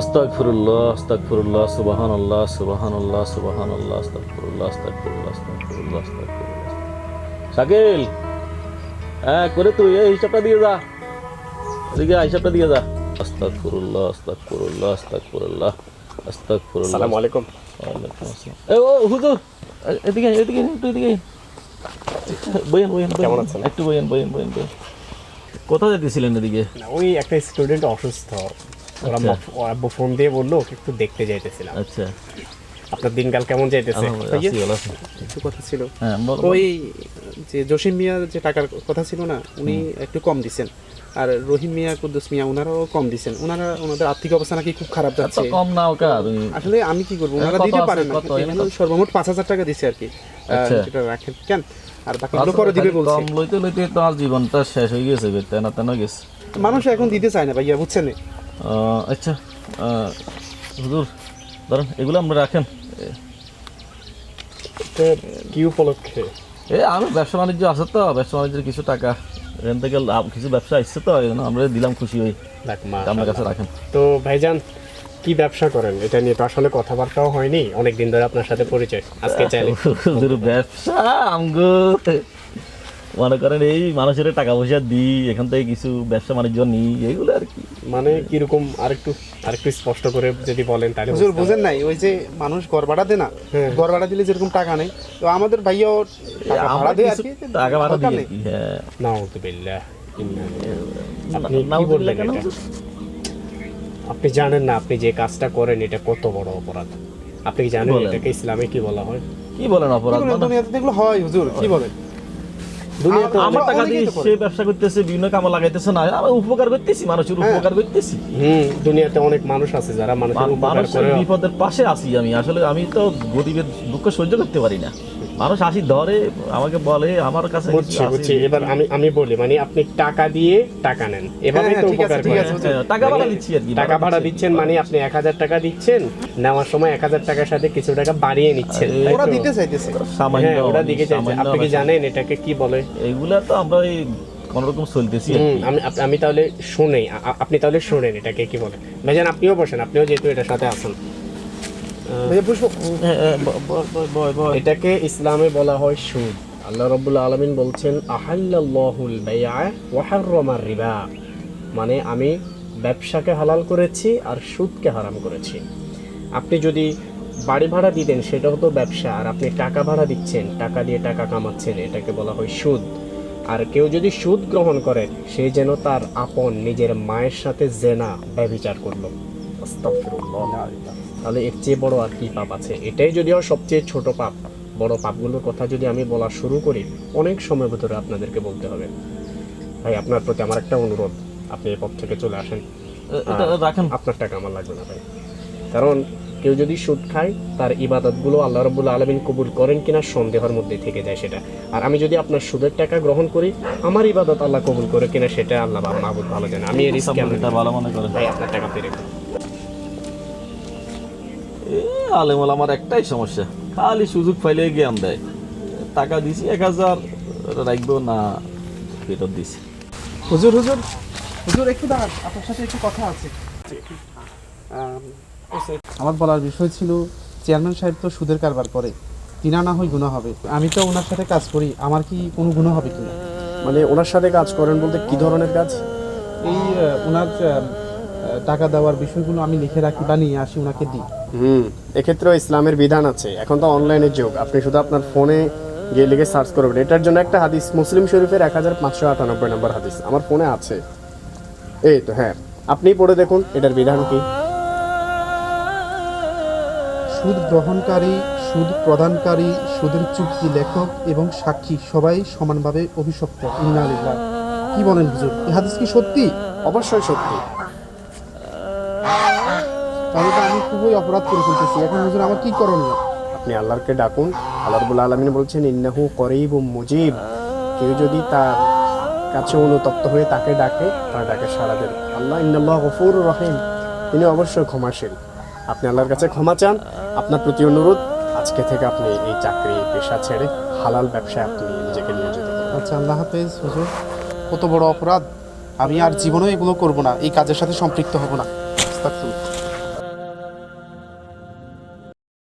আস্তাগফিরুল্লাহ আস্তাগফিরুল্লাহ শাকিল হ্যাঁ করে তুই এই হিসাবটা দিয়ে যা এদিকে হিসাবটা দিয়ে যা আলাইকুম ওয়ালাইকুম আসসালাম। এ ও হুজুর এদিকে এদিকে একটু এদিকে আয়। বইয়েন বইয়েন বইয়েন। কেমন আছেন? একটু বইয়েন বইয়েন বইয়েন বইয়েন কোথায় যেতেছিলেন এদিকে ওই একটা স্টুডেন্ট অসুস্থ ওর আচ্ছা। ফোন দিয়ে বলল একটু দেখতে যাইতেছিলাম। আচ্ছা। আপনার দিনকাল কেমন যাইতেছে। একটু কথা ছিল। হ্যাঁ। ওই যে জসিম মিয়ার যে টাকার কথা ছিল না উনি একটু কম দিছেন। আর রহিম মিয়া কুদ্দুস মিয়া ওনারাও কম দিছেন। ওনারা ওনাদের আর্থিক অবস্থা নাকি খুব খারাপ যাচ্ছে। কম নাও আসলে আমি কি করব? ওনারা দিতে পারেন না। সর্বমোট পাঁচ হাজার টাকা দিছে আর কি। আচ্ছা। যেটা রাখেন কেন? আর বাকিগুলো পরে দিবে বলছে। কম লইতে লইতে তো আর জীবনটা শেষ হয়ে গেছে তেনা তেনা গেছে। মানুষ এখন দিতে চায় না ভাইয়া বুঝছেন? আচ্ছা হুজুর ধরেন এগুলো আমরা রাখেন। কি উপলক্ষে? এ আমি ব্যবসা বাণিজ্য আছে তো ব্যবসা বাণিজ্যের কিছু টাকা এখান থেকে কিছু ব্যবসা আসছে তো এই আমরা দিলাম খুশি হই। আপনার কাছে রাখেন। তো ভাইজান কি ব্যবসা করেন? এটা নিয়ে তো আসলে কথাবার্তাও হয়নি। অনেক দিন ধরে আপনার সাথে পরিচয়। আজকে চাইলে ব্যবসা আমগো। মনে করেন এই মানুষের টাকা পয়সা দিই এখান থেকে কিছু ব্যবসা বাণিজ্য নিই এইগুলো আর কি। মানে কীরকম আরেকটু আরেকটু স্পষ্ট করে যদি বলেন তাহলে হুজুর বুঝেন নাই ওই যে মানুষ ঘর ভাড়া দেয় না হ্যাঁ। ঘর ভাড়া দিলে যেরকম টাকা নেই তো আমাদের ভাইয়াও টাকা ভাড়া দেয় আর কি টাকা ভাড়া দিই আর কি হ্যাঁ। নাউজুবিল্লাহ ইন্না আপনি কি বললেন কেন? আপনি জানেন না আপনি যে কাজটা করেন এটা কত বড় অপরাধ। আপনি কি জানেন এটাকে ইসলামে কি বলা হয়? কি বলেন অপরাধ? মানে? দুনিয়াতে এগুলো হয় হুজুর কি বলেন? সে ব্যবসা করতেছে বিভিন্ন কামে লাগাইতেছে না উপকার করতেছি মানুষের হ্যাঁ। উপকার করতেছি। হুম দুনিয়াতে অনেক মানুষ আছে যারা মানুষের উপকার করে বিপদের পাশে আছি আমি। আসলে আমি তো গরিবের দুঃখ সহ্য করতে পারি না। মানুষ আসি ধরে আমাকে বলে আমার কাছে বুঝছি বুঝছি। এবার আমি আমি বলি মানে আপনি টাকা দিয়ে টাকা নেন। এভাবেই হ্যাঁ, তো উপকার করেন। আছে, হ্যাঁ, হ্যাঁ, টাকা ভাড়া দিচ্ছি আর কি টাকা ভাড়া দিচ্ছেন মানে আপনি এক হাজার টাকা দিচ্ছেন নেওয়ার সময় এক হাজার টাকার সাথে কিছু টাকা বাড়িয়ে নিচ্ছেন ওরা দিতে চাইতেছে। সামান্য হ্যাঁ ওরা দিকে চাইছে। আপনি কি জানেন এটাকে কি বলে? এগুলা তো আমরা এই কোন রকম চলতেছি আমি আমি তাহলে শুনে আপনি তাহলে শুনেন এটাকে কি বলে। ভাইজান আপনিও বসেন আপনিও যেহেতু এটার সাথে আছেন। এটাকে ইসলামে বলা হয় সুদ। আল্লাহ রাব্বুল আলামিন বলছেন রিবা। মানে আমি ব্যবসাকে হালাল করেছি আর সুদকে হারাম করেছি। আপনি যদি বাড়ি ভাড়া দিতেন সেটা হতো ব্যবসা। আর আপনি টাকা ভাড়া দিচ্ছেন টাকা দিয়ে টাকা কামাচ্ছেন এটাকে বলা হয় সুদ। আর কেউ যদি সুদ গ্রহণ করে সে যেন তার আপন নিজের মায়ের সাথে জেনা ব্যভিচার করল। তাহলে এর চেয়ে বড় আর কি পাপ আছে? এটাই যদিও সবচেয়ে ছোট পাপ। বড় পাপগুলোর কথা যদি আমি বলা শুরু করি অনেক সময় ভিতরে আপনাদেরকে বলতে হবে। ভাই আপনার প্রতি আমার একটা অনুরোধ। আপনি এই পথ থেকে চলে আসেন। রাখেন। আপনার টাকা আমার লাগবে না ভাই। কারণ কেউ যদি সুদ খায় তার ইবাদতগুলো আল্লাহ রবুল্লা আলমিন কবুল করেন কিনা সন্দেহের মধ্যে থেকে যায় সেটা। আর আমি যদি আপনার সুদের টাকা গ্রহণ করি আমার ইবাদত আল্লাহ কবুল করে কিনা সেটা আল্লাহ মাহবুদ ভালো জানে। আমি এই রিস্ক ভালো মনে করেন। ভাই আপনার টাকা ফিরে এ আলেমল আমার একটাই সমস্যা। খালি সুযোগ পাইলে জ্ঞান দেয়। টাকা দিছি এক হাজার রাখব না ফেরত দিছি। হুজুর হুজুর হুজুর একটু দাঁড়ান আপনার সাথে একটু কথা আছে। আমার বলার বিষয় ছিল চেয়ারম্যান সাহেব তো সুদের কারবার করে কিনা না হয় গুণা হবে। আমি তো ওনার সাথে কাজ করি আমার কি কোনো গুণা হবে কিনা? মানে ওনার সাথে কাজ করেন বলতে কি ধরনের কাজ? এই ওনার টাকা দেওয়ার বিষয়গুলো আমি লিখে রাখি বা নিয়ে আসি ওনাকে দিই। হুম। এক্ষেত্রেও ইসলামের বিধান আছে। এখন তো অনলাইনের যুগ। আপনি শুধু আপনার ফোনে গিয়ে লিখে সার্চ করবেন। এটার জন্য একটা হাদিস মুসলিম শরীফের এক হাজার পাঁচশো আটানব্বই নম্বর হাদিস। আমার ফোনে আছে। এই তো হ্যাঁ। আপনি পড়ে দেখুন এটার বিধান কি? সুদ গ্রহণকারী সুদ প্রদানকারী সুদের চুক্তি লেখক এবং সাক্ষী সবাই সমানভাবে অভিশপ্ত। ইন্না কি বলেন হুজুর? এই হাদিস কি সত্যি? অবশ্যই সত্যি। তাহলে তো আমি খুবই অপরাধ করে ফেলতেছি এখন হুজুর আমার কি করণীয়? আপনি আল্লাহকে ডাকুন। আল্লাহ রবুল্লা আলমিন বলছেন ইন্নাহু করিব মুজিব। কেউ যদি তার কাছে অনুতপ্ত হয়ে তাকে ডাকে তার ডাকে সাড়া দেন আল্লাহ ইন্নাল্লাহ গফুর রহিম। তিনি অবশ্যই ক্ষমাশীল। আপনি আল্লাহর কাছে ক্ষমা চান। আপনার প্রতি অনুরোধ আজকে থেকে আপনি এই চাকরি পেশা ছেড়ে হালাল ব্যবসায় আপনি নিজেকে নিয়োজিত আচ্ছা আল্লাহ হাফেজ হুজুর। কত বড় অপরাধ। আমি আর জীবনেও এগুলো করব না। এই কাজের সাথে সম্পৃক্ত হব না।